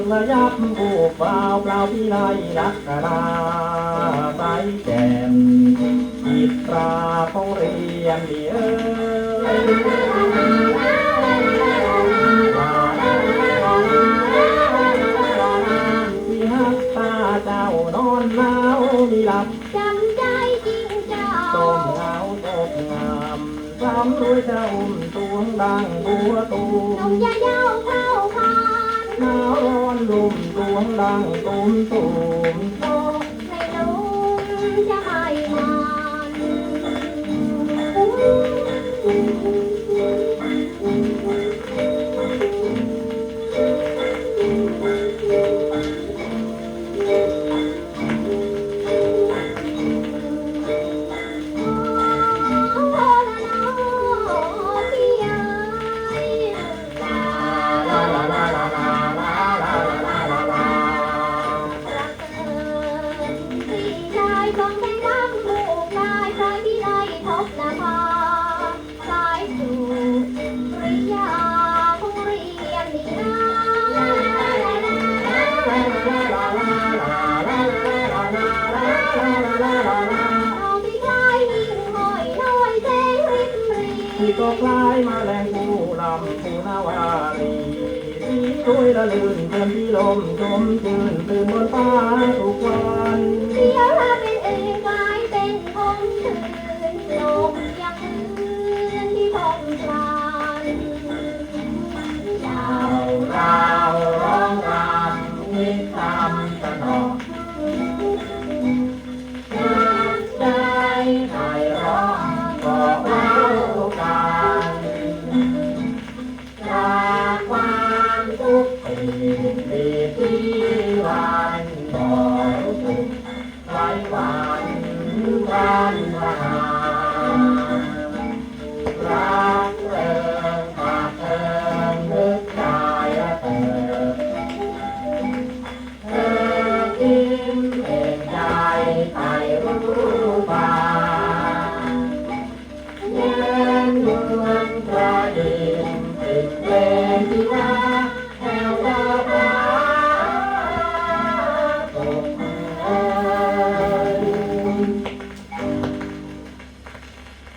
นระยับผูกเปล่าเปล่าพี่ไลรักกะลาใสแจ่มจิตราของเรียนดีเอ้ยที่ฮักตาเจ้านอนหนามีหลับจำใจจริงจ้าต้มเงาตกงามทำด้วยเจ้าอุ้มตวงดังบัวตูมนมงยาเย้าเข้า ตูมตูมดังตูมตูมตูมไม่รู้จะไปไหน ก็คล้ายมาแรงผู้ลำผู้นาวารีสีช่วยละลื่นเพื่อนที่ลมจมจืนตื่นบนฟ้าทุกวันเดี๋ยวเราเป็นเอ่กลายเป็นคนอื่นลมยังลื่นที่ลงคลานเราวราร้องรำนิทำ